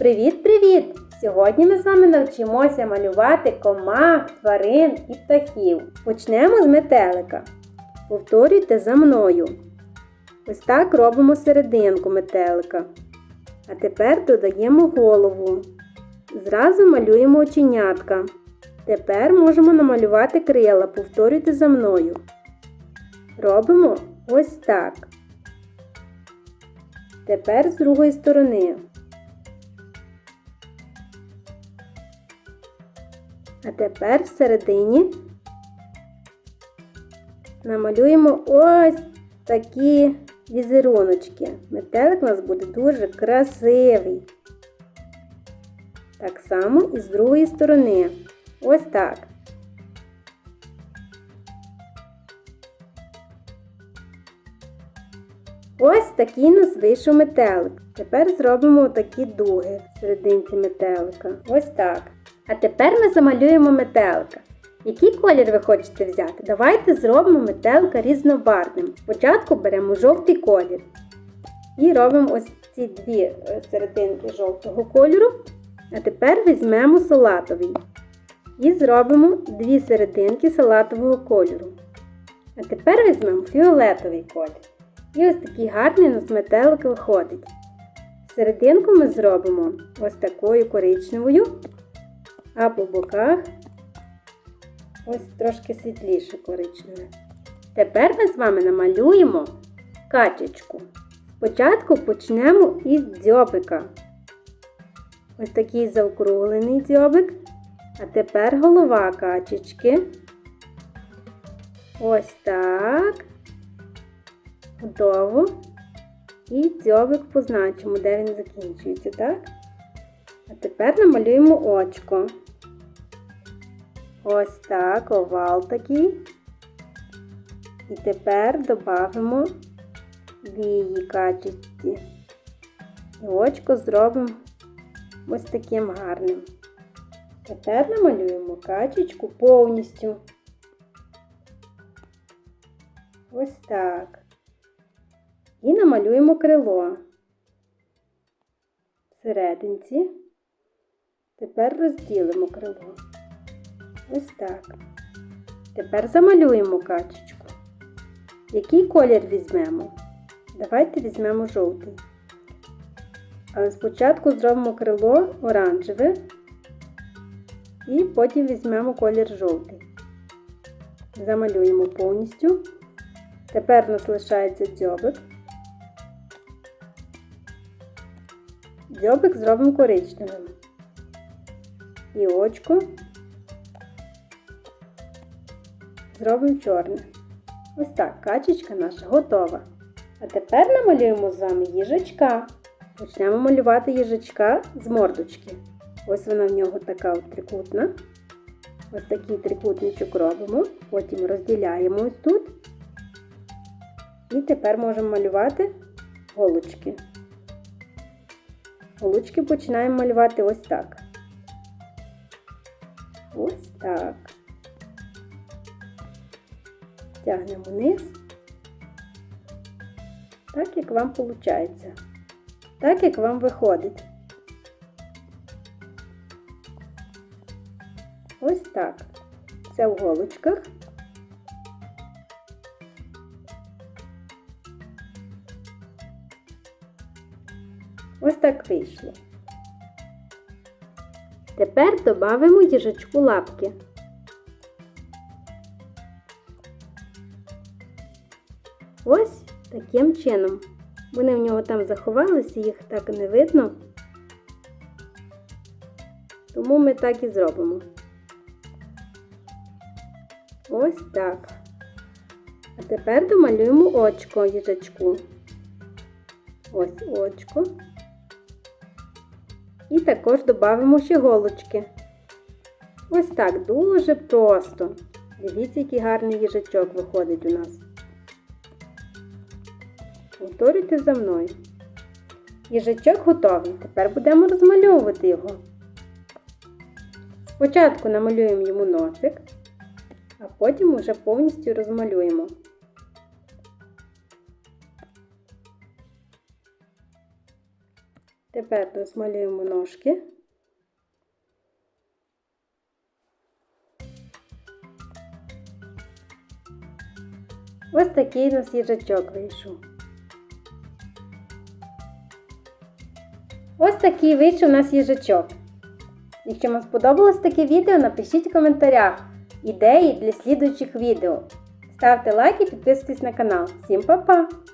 Привіт-привіт! Сьогодні ми з вами навчимося малювати комах, тварин і птахів. Почнемо з метелика. Повторюйте за мною. Ось так робимо серединку метелика. А тепер додаємо голову. Зразу малюємо оченятка. Тепер можемо намалювати крила. Повторюйте за мною. Робимо ось так. Тепер з другої сторони. А тепер всередині намалюємо ось такі візеруночки. Метелик у нас буде дуже красивий. Так само і з другої сторони. Ось так. Ось такий у нас вийшов метелик. Тепер зробимо такі дуги в серединці метелика. Ось так. А тепер ми замалюємо метелика. Який колір ви хочете взяти? Давайте зробимо метелика різнобарвним. Спочатку беремо жовтий колір. І робимо ось ці дві е, серединки жовтого кольору. А тепер візьмемо салатовий. І зробимо дві серединки салатового кольору. А тепер візьмемо фіолетовий колір. І ось такий гарний у нас метелик виходить. Серединку ми зробимо ось такою коричневою, а по боках ось трошки світліше коричневе. Тепер ми з вами намалюємо качечку. Спочатку почнемо із дзьобика. Ось такий заокруглений дзьобик. А тепер голова качечки. Ось так. Готово. І дзьобик позначимо, де він закінчується, так? А тепер намалюємо очко. Ось так, овал такий. І тепер додамо вії качечці. І очко зробимо ось таким гарним. Тепер намалюємо качечку повністю. Ось так. І намалюємо крило всерединці. Тепер розділимо крило. Ось так. Тепер замалюємо качечку. Який колір візьмемо? Давайте візьмемо жовтий. Але спочатку зробимо крило оранжеве і потім візьмемо колір жовтий. Замалюємо повністю. Тепер у нас лишається дзьобик. Дзьобик зробимо коричневим. І очко зробимо чорне. Ось так, качечка наша готова. А тепер намалюємо з вами їжачка. Почнемо малювати їжачка з мордочки. Ось вона в нього така от трикутна. Ось такий трикутничок робимо, потім розділяємо ось тут. І тепер можемо малювати голочки. Голочки починаємо малювати ось так. Ось так. Тягнемо вниз. Так, як вам виходить. Так, як вам виходить. Ось так. Це в голочках. Ось так вийшло. Тепер додамо їжачку лапки. Ось таким чином. Вони в нього там заховалися, їх так не видно. Тому ми так і зробимо. Ось так. А тепер домалюємо очко їжачку. Ось очко. І також додамо ще голочки. Ось так, дуже просто. Дивіться, який гарний їжачок виходить у нас. Повторюйте за мною. Їжачок готовий. Тепер будемо розмальовувати його. Спочатку намалюємо йому носик, а потім уже повністю розмалюємо. Тепер розмалюємо ножки. Ось такий у нас їжачок вийшов. Ось такий вийшов у нас їжачок. Якщо вам сподобалось таке відео, напишіть в коментарях ідеї для слідуючих відео. Ставте лайк і підписуйтесь на канал. Всім па-па!